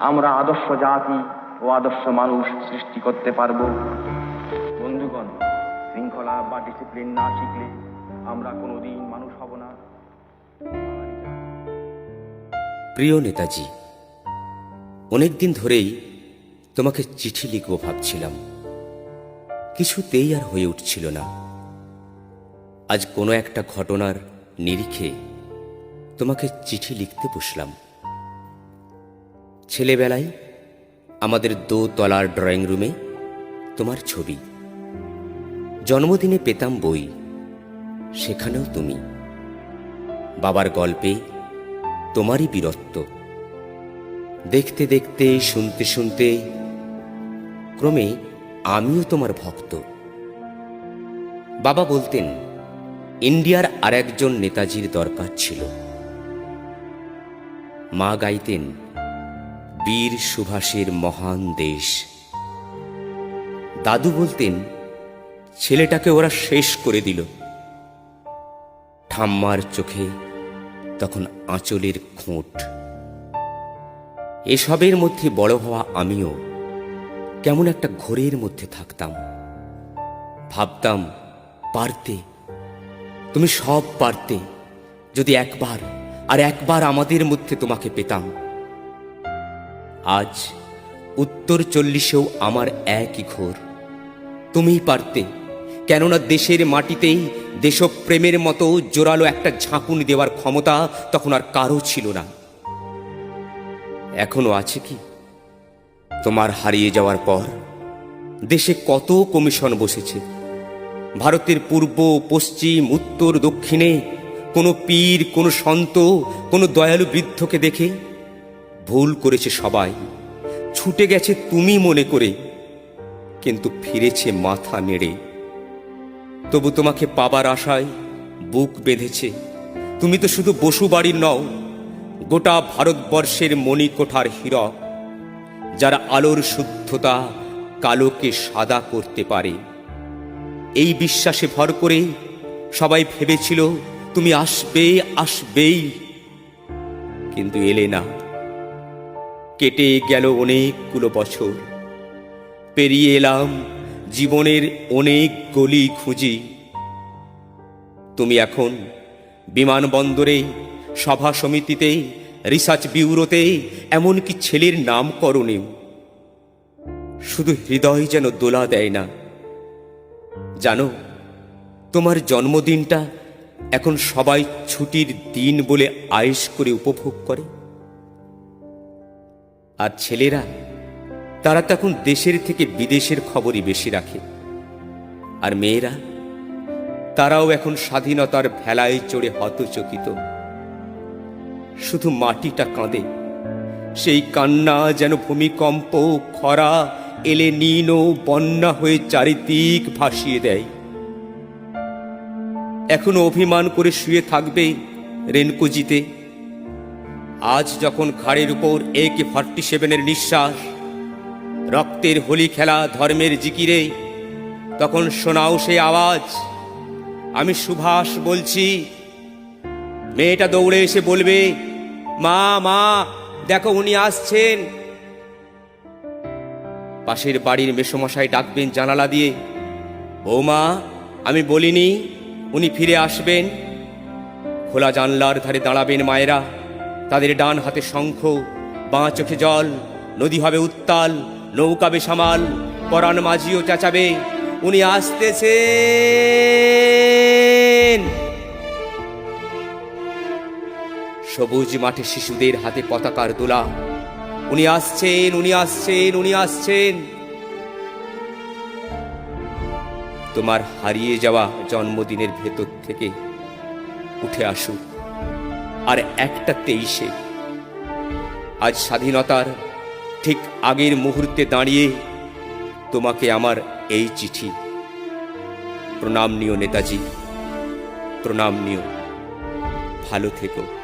আমরা আদর্শ জাতি ও আদর্শ মানুষ সৃষ্টি করতে পারব। বন্ধুগণ, শৃঙ্খলা বা ডিসিপ্লিন না শিখলে আমরা কোনোদিন মানুষ হব না। প্রিয় নেতাজি, অনেকদিন ধরেই তোমাকে চিঠি লিখব ভাবছিলাম। কিছুতেই আর হয়ে উঠছিল না। আজ কোনো একটা ঘটনার নিরিখে তোমাকে চিঠি লিখতে বসলাম। ছেলেবেলায় আমাদের দোতলার ড্রয়িং রুমে তোমার ছবি। জন্মদিনে পেতাম বই, সেখানেও তুমি। বাবার গল্পে তোমারই বীরত্ব। দেখতে দেখতে, শুনতে শুনতে, ক্রমে আমিও তোমার ভক্ত। বাবা বলতেন, ইন্ডিয়ার আর একজন নেতাজির দরকার ছিল। মা গাইতেন বীর সুভাষের মহান দেশ। দাদু বলতেন, ছেলেটাকে ওরা শেষ করে দিল। ঠাম্মার চোখে তখন আঁচলের খোঁট। এসবের মধ্যে বড় হওয়া আমিও কেমন একটা ঘোরের মধ্যে থাকতাম। ভাবতাম, পারতে, তুমি সব পারতে, যদি একবার আর একবার আমাদের মধ্যে তোমাকে পেতাম। আজ উত্তর চল্লিশেও আমার একই ঘোর। তুমিই পারতে, কেননা দেশের মাটিতেই দেশপ্রেমের মতো জোরালো একটা ঝাঁকুনি দেওয়ার ক্ষমতা তখন আর কারও ছিল না। এখনও আছে কি? তোমার হারিয়ে যাওয়ার পর দেশে কত কমিশন বসেছে? ভারতের পূর্ব, পশ্চিম, উত্তর, দক্ষিণে কোনো পীর, কোনো সন্ত, কোনো দয়ালু বৃদ্ধকে দেখে ভুল করেছে সবাই। ছুটে গেছে তুমি মনে করে, কিন্তু ফিরেছে মাথা নেড়ে। তবু তোমাকে পাবার আশায় বুক বেঁধেছে। তুমি তো শুধু বসু বাড়ির নও, গোটা ভারতবর্ষের মণিকোঠার হীরক, যারা আলোর শুদ্ধতা কালোকে সাদা করতে পারে। এই বিশ্বাসে ভর করে সবাই ভেবেছিল, তুমি আসবে, আসবেই। কিন্তু এলে না। কেটে গেল অনেকগুলো বছর। পেরিয়ে এলাম জীবনের অনেক গলি খুঁজি। তুমি এখন বিমানবন্দরে, সভা সমিতিতে, রিসার্চ ব্যুরোতে, এমনকি ছেলের নাম করণেও শুধু হৃদয় যেন দোলা দেয় না। জানো, তোমার জন্মদিনটা এখন সবাই ছুটির দিন বলে আয়েস করে উপভোগ করে। আর ছেলেরা, তারা তখন দেশের থেকে বিদেশের খবরই বেশি রাখে। আর মেয়েরা, তারাও এখন স্বাধীনতার ভেলায় চড়ে হতচকিত। শুধু মাটিটা কাঁদে, সেই কান্না যেন ভূমিকম্প খরা এলে নীন বন্যা হয়ে চারিদিক ভাসিয়ে দেয়। এখনও অভিমান করে শুয়ে থাকবে রেনকুজিতে। আজ যখন ঘাড়ের উপর এ কে ফর্টি সেভেনের নিঃশ্বাস, রক্তের হোলি খেলা ধর্মের জিকিরে, তখন শোনাও সে আওয়াজ, আমি সুভাষ বলছি, মেয়েটা দৌড়ে এসে বলবে, মা মা, দেখো উনি আসছেন। পাশের বাড়ির মেসমশাই ডাকবেন জানালা দিয়ে বৌমা আমি বলিনি উনি ফিরে আসবেন। খোলা জানলার ধারে দাঁড়াবেন মায়েরা তাদের ডান হাতে শঙ্খ, বাঁ চোখে জল, নদী হবে উত্তাল, নৌকা বেসামাল, পরাণ মাঝিও চেঁচাবে, উনি আসতেছেন। সবুজ মাঠে শিশুদের হাতে পতাকার দোলা, উনি আসছেন উনি আসছেন উনি আসছেন। তোমার হারিয়ে যাওয়া জন্মদিনের ভেতর থেকে উঠে আসুক। আর একটা তেইশে। আজ স্বাধীনতার ঠিক আগের মুহূর্তে দাঁড়িয়ে তোমাকে আমার এই চিঠি। প্রণাম নিও নেতাজি, প্রণাম নিও। ভালো থেকো।